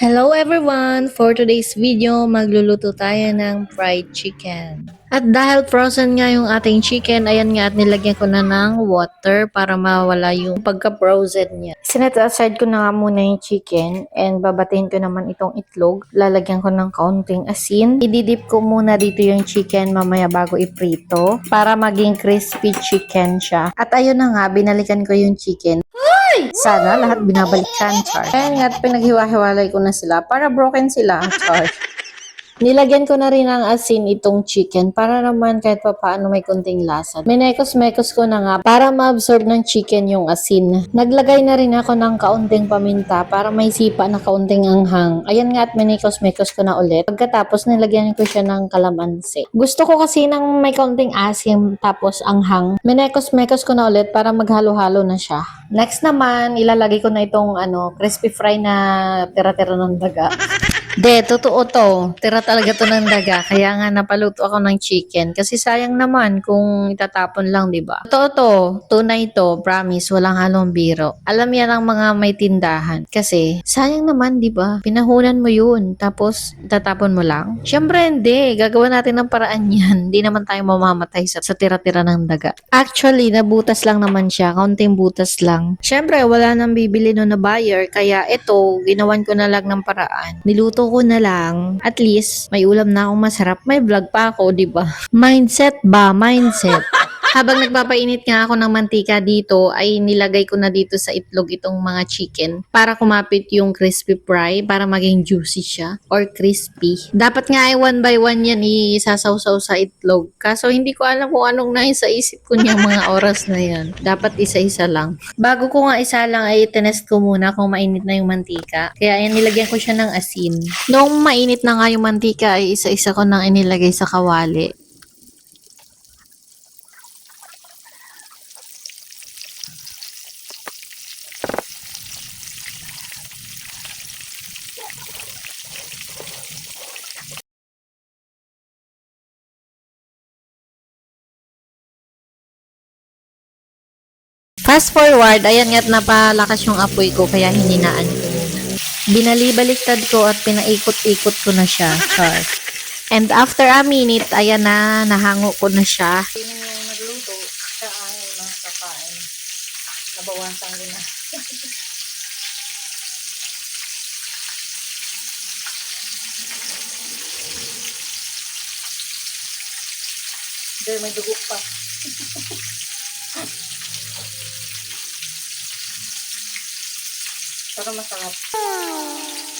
Hello everyone! For today's video, magluluto tayo ng fried chicken. At dahil frozen nga yung ating chicken, ayan nga at nilagyan ko na ng water para mawala yung pagka-frozen niya. Sinet aside ko na nga muna yung chicken and babatiin ko naman itong itlog. Lalagyan ko ng kaunting asin. Ididip ko muna dito yung chicken mamaya bago iprito para maging crispy chicken siya. At ayun na nga, binalikan ko yung chicken. Sana lahat binabalikan, Char. Kaya nga, pinaghiwa-hiwalay ko na sila para broken sila, Char. Nilagyan ko na rin ng asin itong chicken para naman kahit pa paano may konting lasa. Minekos-mekos ko na nga para ma-absorb ng chicken yung asin. Naglagay na rin ako ng kaunting paminta para may sipa na kaunting anghang. Ayan nga at minekos-mekos ko na ulit. Pagkatapos nilagyan ko siya ng kalamansi. Gusto ko kasi ng may kaunting asim tapos anghang. Minekos-mekos ko na ulit para maghalo-halo na siya. Next naman, ilalagay ko na itong ano, crispy fry na tira-tira ng daga. De, totoo to. Tira talaga to ng daga. Kaya nga napaluto ako ng chicken. Kasi sayang naman kung itatapon lang, di ba? Totoo to. Tunay to. Promise. Walang halong biro. Alam yan ang mga may tindahan. Kasi sayang naman, di ba? Pinahunan mo yun. Tapos itatapon mo lang. Siyempre, hindi. Gagawa natin ng paraan yan. Hindi naman tayo mamamatay sa, sa tira-tira ng daga. Actually, nabutas lang naman siya. Kaunting butas lang. Siyempre, wala nang bibili no na buyer. Kaya ito, ginawan ko na lang ng paraan. Niluto ko na lang. At least, may ulam na akong masarap. May vlog pa ako, di ba? Mindset ba? Mindset. Habang nagpapainit nga ako ng mantika dito, ay nilagay ko na dito sa itlog itong mga chicken para kumapit yung crispy fry para maging juicy siya or crispy. Dapat nga ay one by one yan isasawsaw sa itlog. Kaso hindi ko alam kung anong nasa isip ko niyang mga oras na yan. Dapat isa-isa lang. Bago ko nga isa lang ay tinest ko muna kung mainit na yung mantika. Kaya ayan, nilagyan ko siya ng asin. Noong mainit na nga yung mantika ay isa-isa ko nang inilagay sa kawali. Fast forward, ayan nga't napalakas yung apoy ko kaya hininaan ko. Binalibaliktad ko at pinaikot-ikot ko na siya. Char. And after a minute, ayan na, nahango ko na siya. Yung nagluto, siya ayaw ng kakain. Nabawasan ko na. There, may dugo pa. とろまさま。